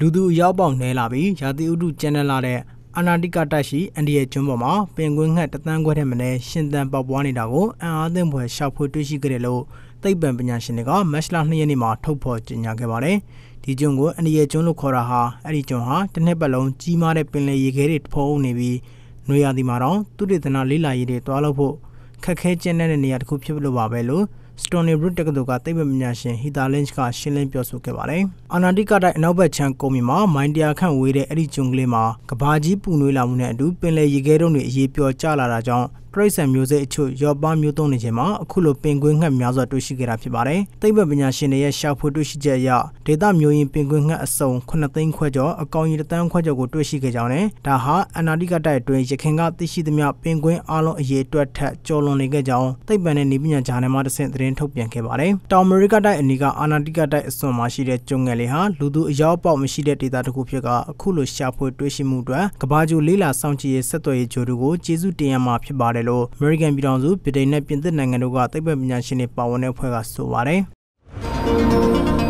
လူသူအရောက်ပေါက်နဲလာပြီးရာသီဥတုကျန်းတဲ့လာတဲ့အာနာတိကတိုက်ရှိအန်ဒီရဲ့ကျွန်းပေါ်မှာပင်ကွင်းငှက်တသန်းခွဲတဲ့မနေ့ရှင်သန်ပေါက်ပွားနေတာကိုအံအားသင့်ဖွယ်ရှောက်ဖွေတွေ့ရှိခဲ့တယ်လို့သိပ္ပံပညာရှင်တွေကမက်လ2ရက်နေ့မှာထုတ်ဖော်ကြေညာခဲ့ပါတယ်။ဒီကျွန်းကိုအန်ဒီရဲ့ကျွန်းလို့ခေါ်တာဟာအဲ့ဒီကျွန်းဟာတစ်နှစ်ပတ်လုံးကြီးမားတဲ့ပင်လယ်ရေခဲတွေဖုံးနေပြီးနွေရာသီမှာတော့သူတေသနာလေးလာရေးတွေတွားလို့ဖို့ခက်ခဲကျဉ်းတဲ့နေရာတစ်ခုဖြစ်လို့ပါပဲလို့ Stony Brook တက္ကသိုလ်ကသိပ္ပံပညာရှင် Heather Lynch ကရှင်းလင်းပြောဆိုခဲ့ပါတယ်။အာနာတိကတိုက်အနောက်ဘက်ခြမ်းကုန်းမြေမှာမိုင်းတရာခန့်ဝေးတဲ့အဲ့ဒီကျွန်းကလေးမှာကဘာကြီးပူနွေးလာမှုနဲ့အတူပင်လယ်ရေခဲတုံးတွေအရေးပျော်ကျလာတာကြောင့်တရိတ်ဆန်မျိုးစိတ်အချို့ရော့ပါမျိုးသုံးနေခြင်းမှာအခုလိုပင်ကွင်းငှက်များစွာတွေ့ရှိခဲ့တာဖြစ်ပါတယ်။သိပ္ပံပညာရှင်တွေရဲ့ရှာဖွေတွေ့ရှိချက်အရဒေတာမျိုးရင်းပင်ကွင်းငှက်အစုံ9သိန်းခွဲကျော်အကောင်ကြီးတန်းခွဲကျော်ကိုတွေ့ရှိခဲ့ကြောင်းနဲ့ဒါဟာအနာတိကတိုက်အတွင်းရခင်ကသိရှိသမျှပင်ကွင်းအလုံးအရေးအတွက်ထက်ကျော်လွန်နေခဲ့ကြောင်းသိပ္ပံနဲ့နည်းပညာဂျာနယ်မှာတဆင့်သတင်းထုတ်ပြန်ခဲ့ပါတယ်။တောင်အမေရိကတိုက်အနီးကအာနာတိကတိုက်အစွန်မှာရှိတဲ့ကျွန်းငယ်လေးဟာလူသူအရောက်ပေါက်မရှိတဲ့ဒေတာတစ်ခုဖြစ်ကအခုလိုရှာဖွေတွေ့ရှိမှုအတွက်ကဘာဂျိုလေးလာစောင့်ကြည့်ရေးဆက်သွယ်ရေးဂျိုတို့ကိုကျေးဇူးတင်ရမှာဖြစ်ပါတယ်လို့ American ပြည်ထောင်စုဗြိတိန်နဲ့ပြင်သစ်နိုင်ငံတို့ကသိပ္ပံပညာရှင်တွေပါဝင်တဲ့အဖွဲ့ကဆိုပါတယ်။